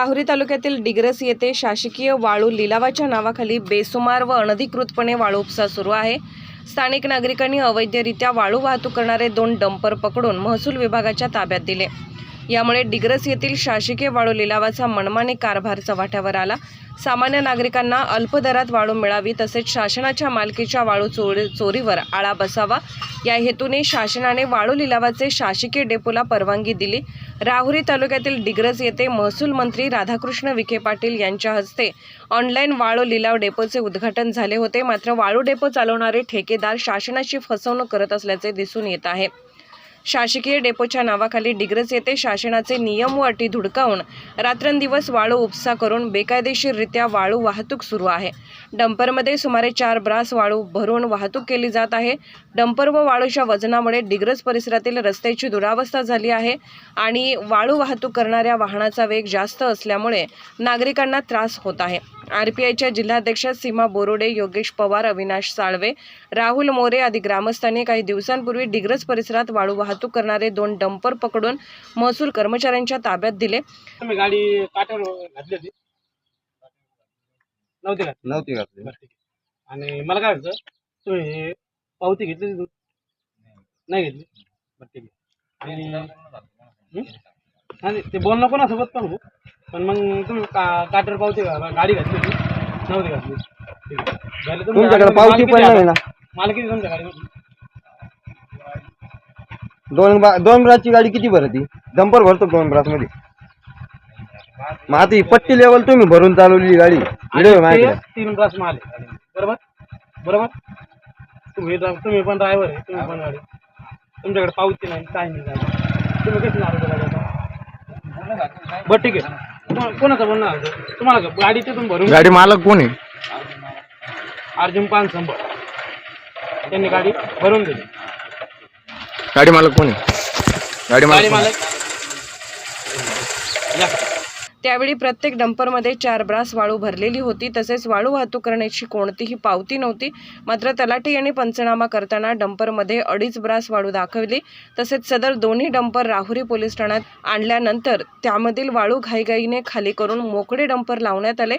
राहुरी तालुक्यातील डिग्रस येथे शासकीय वाळू लिलावाच्या नावाखाली बेसुमार व अनधिकृतपणे वाळू उपसा सुरू आहे. स्थानिक नागरिकांनी अवैधरित्या वाळू वाहतूक करणारे दोन डंपर पकडून महसूल विभागाच्या ताब्यात दिले. यामुळे डिग्रस येथील शासकीय वाळू लिलावाचा मनमानी कारभार चव्हाट्यावर आला. सामान्य नागरिकांना अल्प दरात वाळू मिळावी तसेच शासनाच्या मालकीच्या वाळू चोरी चोरीवर आळा बसावा. या हेतूने शासनाने वाळू लिलावाचे शासकीय डेपोला परवानगी दिली. राहुरी तालुक्यातील डिग्रस येथे महसूल मंत्री राधाकृष्ण विखे पाटील यांच्या हस्ते ऑनलाईन वाळू लिलाव डेपोचे उद्घाटन झाले होते. मात्र वाळू डेपो चालवणारे ठेकेदार शासनाची फसवणूक करत असल्याचे दिसून येत आहे. शासकीय डेपोच्या नावाखाली डिग्रस येथे शासनाचे नियम व अटी धुडकावून रात्रंदिवस वाळू उपसा करून बेकायदेशीररित्या वाळू वाहतूक सुरू आहे. डंपरमध्ये सुमारे चार ब्रास वाळू भरून वाहतूक केली जात आहे. डंपर व वाळूच्या वजनामुळे डिग्रस परिसरातील रस्त्याची दुरावस्था झाली आहे आणि वाळू वाहतूक करणाऱ्या वाहनाचा वेग जास्त असल्यामुळे नागरिकांना त्रास होत आहे. आर पी आयच्या जिल्हाध्यक्ष सीमा बोरोडे योगेश पवार अविनाश साळवे राहुल मोरे आदी ग्रामस्थांनी काही दिवसांपूर्वी डिग्रस परिसरात वाळू वाहतूक करणारे दोन डंपर पकडून महसूल कर्मचाऱ्यांच्या ताब्यात दिले. गाडी घातली नव्हती आणि मला काय वाटतं तुम्ही हे पावती घेतली नाही घेतली? बरं ठीक आहे. आणि? आणि ते बोलणं कोणासोबत पण हो? पण मग तुम्ही का काट्यावर पावती घा- गाडी घातली होती. नव्हती घातली. ठीक आहे. तुमच्याकडे पावती पण नाही ना? माल किती तुमच्या गाडीमध्ये दोन बा- दोन ब्रासची गाडी किती भरती? डंपर भरतो दोन ब्रासमध्ये मग आता ही पट्टी लेवल तुम्ही भरून चालवलेली गाडी. व्हिडिओ आहे माझ्याकडे तीन ब्रास माल आहे. गाडीमध्ये. बरोबर? बरोबर? तुम्ही तुम्ही पण ड्रायव्हर आहे तुम्ही पण गाडी. तुमच्याकडे पावती नाही काय नाही काय तुम्ही कशी गाडी आता बरं ठीक आहे. तुम्हाला- कोणाचं बोलणं आलं तुम्हाला का- गाडी तिथून भरून गाडी मालक कोण आहे? अर्जुन पान संभळ. त्यांनी गाडी भरून दिली. गाडी मालक कोण आहे? गाडी गाडी मालक कोण आहे? मालक. या. त्यावेळी प्रत्येक डंपरमध्ये चार ब्रास वाळू भरलेली होती. तसेच वाळू वाहतूक करण्याची कोणतीही पावती नव्हती. मात्र तलाठी यांनी पंचनामा करताना डंपरमध्ये अडीच ब्रास वाळू दाखवली. तसेच सदर दोन्ही डंपर राहुरी पोलीस ठाण्यात आणल्यानंतर त्यामधील वाळू घाईघाईने खाली करून मोकळे डंपर लावण्यात आले.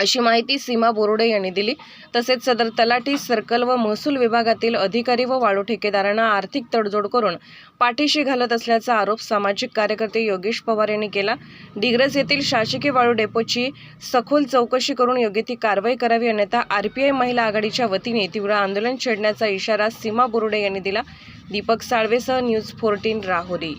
अशी माहिती सीमा बोरडे यांनी दिली. तसेच सदर तलाठी सर्कल व महसूल विभागातील अधिकारी व वाळू ठेकेदारांना आर्थिक तडजोड करून पाठीशी घालत असल्याचा आरोप सामाजिक कार्यकर्ते योगेश पवार यांनी केला. डिग्रज येथील शासकीय वाळू डेपोची सखोल चौकशी करून योग्य ती कारवाई करावी अन्यथा आरपीआय महिला आघाडीच्या वतीने तीव्र आंदोलन छेडण्याचा इशारा सीमा बोरडे यांनी दिला. दीपक साळवेसह न्यूज फोर्टीन राहुरी.